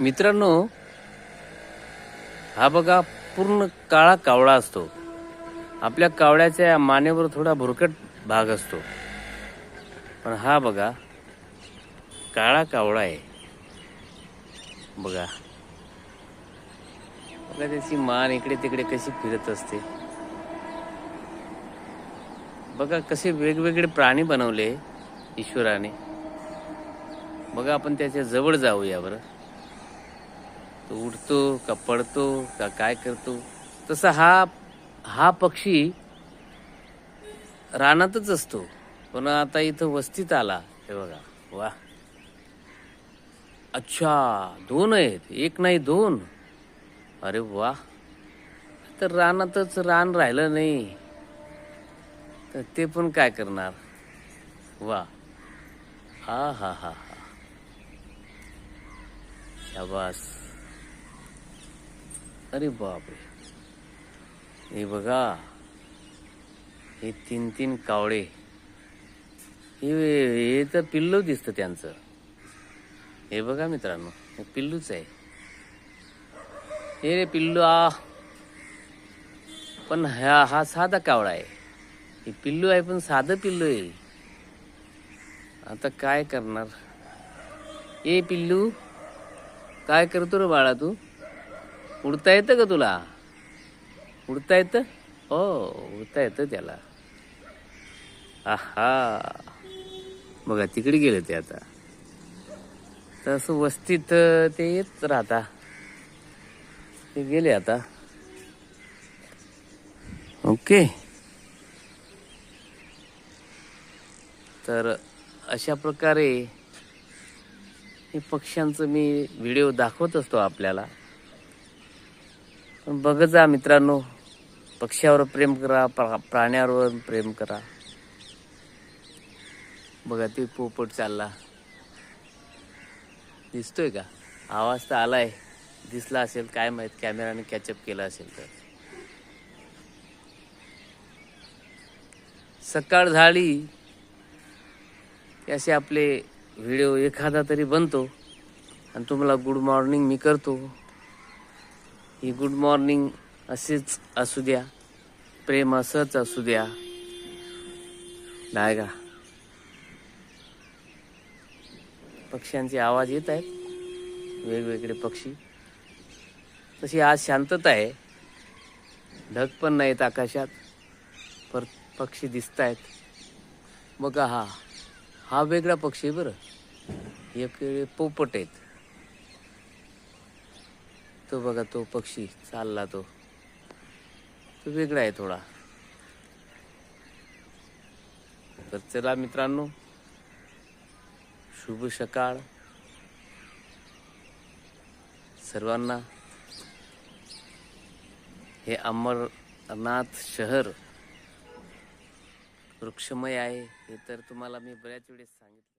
मित्रांनो हा बघा पूर्ण काळा कावळा असतो. आपल्या कावळ्याच्या मानेवर थोडा भुरकट भाग असतो. पण हा बघा काळा कावळा आहे. बघा. बघा त्याची मान इकडे तिकडे कशी फिरत असते. बघा कसे वेगवेगळे प्राणी बनवले ईश्वराने. बघा आपण त्याच्याजवळ जाऊया बरं. तो उडतो का पडतो का काय करतो? तसा हा हा पक्षी रानातच असतो. पण आता इथं वस्तीत आला. हे बघा. वा. अच्छा दोन आहेत. एक नाही दोन. अरे वा. तर रानातच रान राहिलं नाही. तर ते पण काय करणार? वा. हा हा हा हा. शाबास. अरे बापरे. हे बघा. हे तीन तीन कावळे. हे हे तर पिल्लू दिसतं त्यांचं. हे बघा मित्रांनो हे पिल्लूच आहे. हे रे पिल्लू आ. पण हा हा साधा कावळा आहे. हे पिल्लू आहे पण साधं पिल्लू आहे. आता काय करणार? ए पिल्लू काय करतो रे बाळा तू? उडता येतं का तुला? उडता येतं? हो उडता येतं त्याला. आहा. बघा तिकडे गेले ते आता. तसं वस्तीत ते येत राहता. ते गेले आता. ओके. तर अशा प्रकारे हे पक्ष्यांचं मी व्हिडिओ दाखवत असतो आपल्याला. पण बघत जा मित्रांनो. पक्ष्यावर प्रेम करा प्रा- प्राण्यावर प्रेम करा. बघा ते पोपट चालला. दिसतोय का? आवाज तर आलाय. दिसला असेल काय माहीत कॅमेराने कॅचअप केला असेल तर. सकाळ झाली. की असे आपले व्हिडिओ एखादा तरी बनतो. आणि तुम्हाला गुड मॉर्निंग मी करतो. ही गुड मॉर्निंग असेच असू द्या. प्रेम असंच असू द्या. नाही का? पक्ष्यांचे आवाज येत आहेत. वेगवेगळे पक्षी. तशी आज शांतता आहे. ढग पण नाहीत आकाशात. पर पक्षी दिसत आहेत बघा हा. हा वेगळा पक्षी बरं. एक पोपट आहेत. तो बघा तो पक्षी चालला तो. तो वेगळा आहे थोडा. तर चला मित्रांनो शुभ सकाळ. सर्वांना. हे अमरनाथ शहर वृक्षमय आहे हे तर तुम्हाला मी बऱ्याच वेळेस सांगितलं.